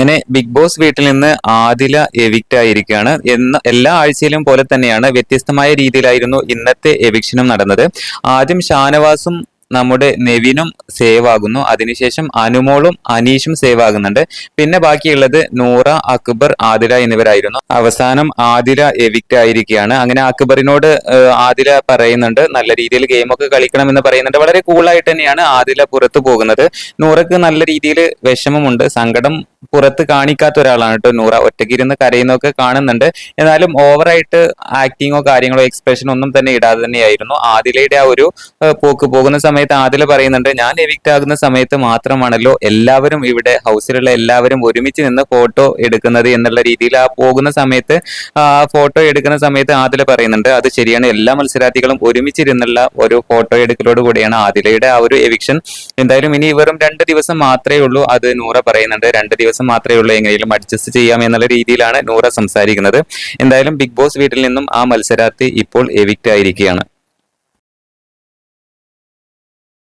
അങ്ങനെ big boss വീട്ടിൽ നിന്ന് ആദില എവിക്റ്റ് ആയിരിക്കുകയാണ്. എന്ന എല്ലാ ആഴ്ചയിലും പോലെ തന്നെയാണ് വ്യത്യസ്തമായ രീതിയിലായിരുന്നു ഇന്നത്തെ എവിക്ഷനും നടന്നത്. ആദ്യം ഷാനവാസും നമ്മുടെ നെവിനും സേവ് ആകുന്നു അതിനുശേഷം അനുമോളും അനീഷും സേവ് ആകുന്നുണ്ട് പിന്നെ ബാക്കിയുള്ളത് നൂറ അക്ബർ ആദില എന്നിവരായിരുന്നു. അവസാനം ആദില എവിക്റ്റ് ആയിരിക്കുകയാണ്. അങ്ങനെ അക്ബറിനോട് ആതിര പറയുന്നുണ്ട് നല്ല രീതിയിൽ ഗെയിമൊക്കെ കളിക്കണമെന്ന് പറയുന്നുണ്ട്. വളരെ കൂളായിട്ട് തന്നെയാണ് ആദില പുറത്തു പോകുന്നത്. നൂറക്ക് നല്ല രീതിയിൽ വിഷമമുണ്ട്. സങ്കടം പുറത്ത് കാണിക്കാത്ത ഒരാളാണ് കേട്ടോ നൂറ. ഒറ്റയ്ക്ക് ഇരുന്ന് കരയുന്നൊക്കെ കാണുന്നുണ്ട്. എന്നാലും ഓവറായിട്ട് ആക്ടിങ്ങോ കാര്യങ്ങളോ എക്സ്പ്രഷനോ ഒന്നും തന്നെ ഇടാതെ തന്നെയായിരുന്നു. ആദിലയുടെ ആ ഒരു പോക്ക് പോകുന്ന സമയത്ത് ആദില പറയുന്നുണ്ട് ഞാൻ എവിക്റ്റ് ആകുന്ന സമയത്ത് മാത്രമാണല്ലോ എല്ലാവരും ഇവിടെ ഹൗസിലുള്ള എല്ലാവരും ഒരുമിച്ച് നിന്ന് ഫോട്ടോ എടുക്കുന്നത് എന്നുള്ള രീതിയിൽ ആ പോകുന്ന സമയത്ത് ഫോട്ടോ എടുക്കുന്ന സമയത്ത് ആദില പറയുന്നുണ്ട് അത് ശരിയാണ്. എല്ലാ മത്സരാർത്ഥികളും ഒരുമിച്ചിരുന്നുള്ള ഒരു ഫോട്ടോ എടുക്കലോട് കൂടിയാണ് ആദിലയുടെ ആ ഒരു എവിക്ഷൻ എന്തായാലും ഇനി വെറും രണ്ട് ദിവസം മാത്രമേ ഉള്ളൂ അത് നൂറ പറയുന്നുണ്ട് രണ്ട് ദിവസം മാത്രമേ ഉള്ളൂ എങ്ങനെയും അഡ്ജസ്റ്റ് ചെയ്യാം എന്നുള്ള രീതിയിലാണ് നൂറ സംസാരിക്കുന്നത്. എന്തായാലും ബിഗ് ബോസ് വീട്ടിൽ നിന്നും ആ മത്സരാർത്ഥി ഇപ്പോൾ എവിക്റ്റ് ആയിരിക്കുകയാണ്.